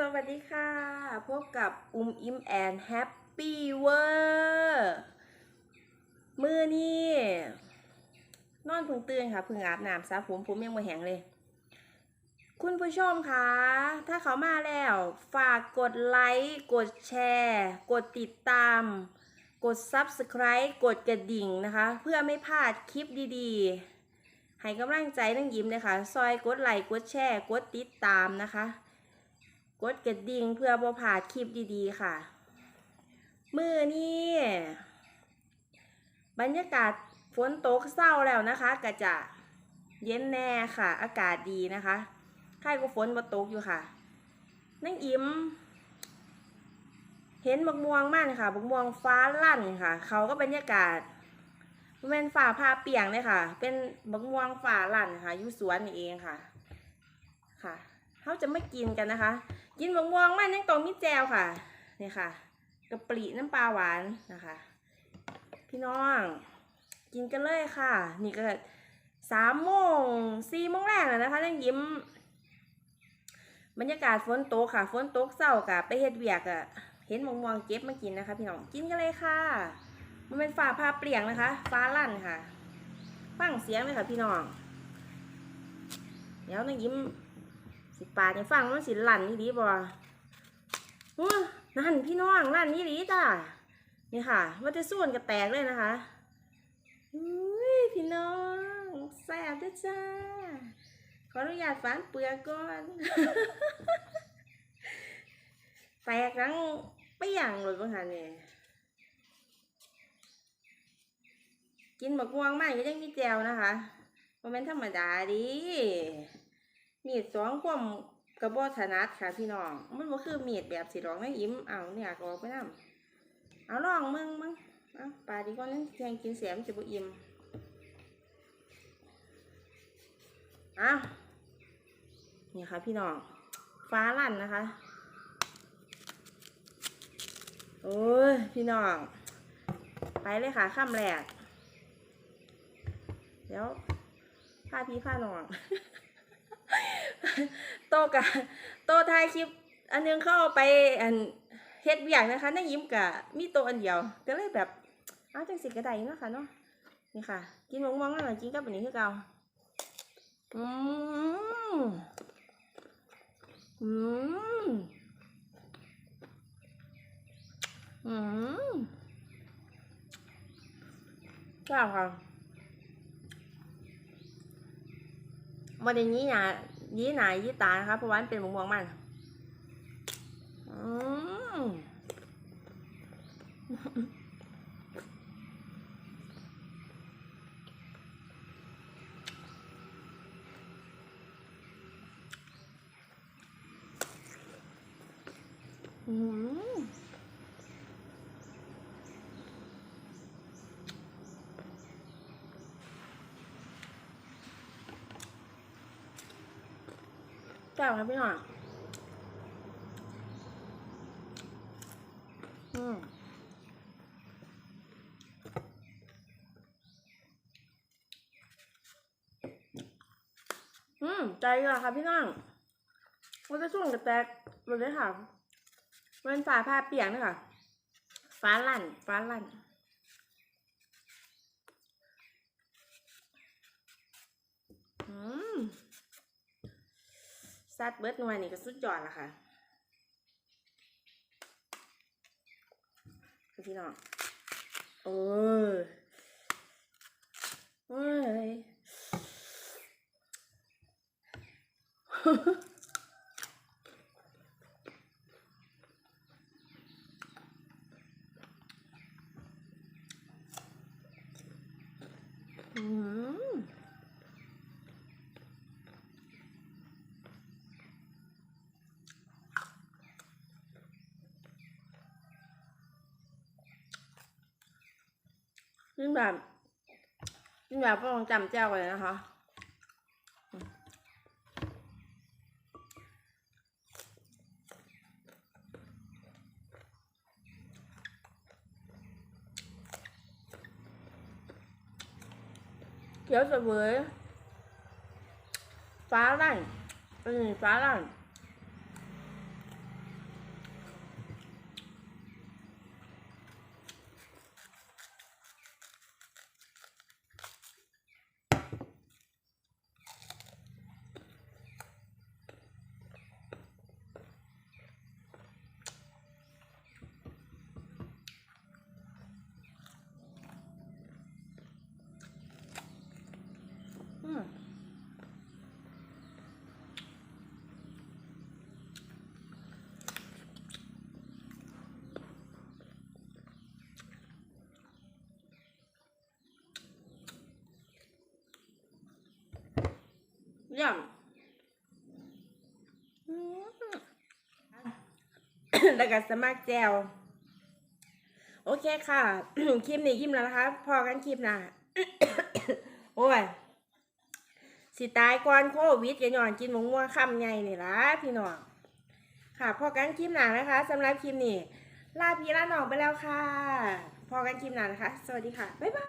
สวัสดีค่ะ พบกับอุ้มอิมแอนแฮปปี้เวอร์มือนี่นอนพิ่งตื่นค่ะพิ่งอาบน้ำซะผมผมยังไม่แห้งเลย คุณผู้ชมคะถ้าเขามาแล้ว ฝากกดไลค์กดแชร์ กดติดตาม กด Subscribe กดกระดิ่งนะคะ เพื่อไม่พลาดคลิปดีๆ ให้กำลังใจนั่งยิ้มเลยค่ะ ซอยกดไลค์กดแชร์ กดติดตามนะคะ กดกระดิ่งเพื่อบ่พลาดคลิปดีๆค่ะ มือนี้บรรยากาศฝนตกเศร้าแล้วนะคะก็จะเย็นแน่ค่ะ อากาศดีนะคะใครก็ฝนมาตกอยู่ค่ะนั่งอิ่มเห็นบักม่วงมากค่ะบักม่วงฟ้าลั่นค่ะ เขาก็บรรยากาศเป็นฝ่าผ้าเปียงเลยค่ะ เป็นบักม่วงฟ้าลั่นค่ะยู่สวนเองค่ะ ค่ะ เขาจะไม่กินกันนะคะ กินบักม่วงมันยังตองมีแจวค่ะนี่ค่ะกะปริน้ำปลาหวานนะคะ พี่น้องกินกันเลยค่ะ นี่ก็สามโมงสี่โมงแรกแล้วนะคะนั่งยิ้ม บรรยากาศฝนตกค่ะฝนตกเศร้ากะไปเฮ็ดเวียกอะเห็นมะม่วงเก็บมากินนะคะ พี่น้องกินกันเลยค่ะ มันเป็นฟ้าผ่าเปลี่ยงนะคะ ฟ้าลั่นค่ะ ฟังเสียงเลยค่ะพี่น้อง เดี๋ยวนั่งยิ้ม สิปาให้ฟังมันสิลั่นนี่ดีบ่อู้นั่นพี่น้องลั่นนี่ดีจ้านี่ค่ะว่าจะส่วนกระแตกเลยนะคะอุ้ยพี่น้องแซ่บด้วยจ้า ขออนุญาตฝานเปลือกก่อน แตกทั้งเปี้ยงเลยบ้างคะเนี่ยกินบักม่วงมากก็ยังมีแจวนะคะมันเป็นธรรมดาดิ มีดสองความกระบอกถนัดค่ะพี่น้อง มันบ่คือมีดแบบสีรองนะยิ้มเอาเนี่ยก็อกไปน้ำเอาลองมึงมึงเอาปลาดีกว่านั้นแทงกินเสียมจะบ่อิ่มเอานี่ค่ะพี่น้อง ฟ้าลั่นนะคะ โอ้ยพี่น้อง ไปเลยค่ะข้ามแรกเดี๋ยวพาพี่พาน้อง โตกะโตถ่ายคลิป อันนึงเข้าไปอันเฮ็ดเวียกนะคะนั่งยิ้มกะมีโตอันเดียว ก็เลยแบบอ้าวจังสิกระไดเนาะค่ะเนาะนี่ค่ะ กินมะม่วงแล้วกินกับอันนี้คือเก่าอืมอืมอืมเจ้าค่ะวันนี้นะ ยี่หนายี่ตานะคะเพราะว่ามันเป็นมะม่วงมันอืม อืมเจ้าครับพี่หน่อยอืมอืมใจเลยค่ะพี่น้องมันจะช่วงกระแตกเลยค่ะมันฝาผ้าเปียกนะคะฟ้าลั่นฟ้าลั่น อืม ซัดเบิร์ดหน่วยนี่ก็สุดยอดละค่ะพี่น้องโอ้ยโอ้ย อืม นี่แบบนี่แบบก็ลองจำแจ้วเลยนะคะ เขียวเสวยฟ้าลั่นอืมฟ้าลั่น ย่ำอืมแล้วก็สมัครแจวโอเคค่ะ คลิปนี้คลิปแล้วนะคะ พอกันคลิปหน้าโอ้ย สิตายก่อนโควิดจะย้อนกินมูม่วงคำไงนี่ล่ะพี่น้อง ค่ะ พอกันคลิปหน้านะคะสำหรับคลิปนี้ลาพี่ลาน้องไปแล้วค่ะ พอกันคลิปหน้านะคะ สวัสดีค่ะ บ๊ายบาย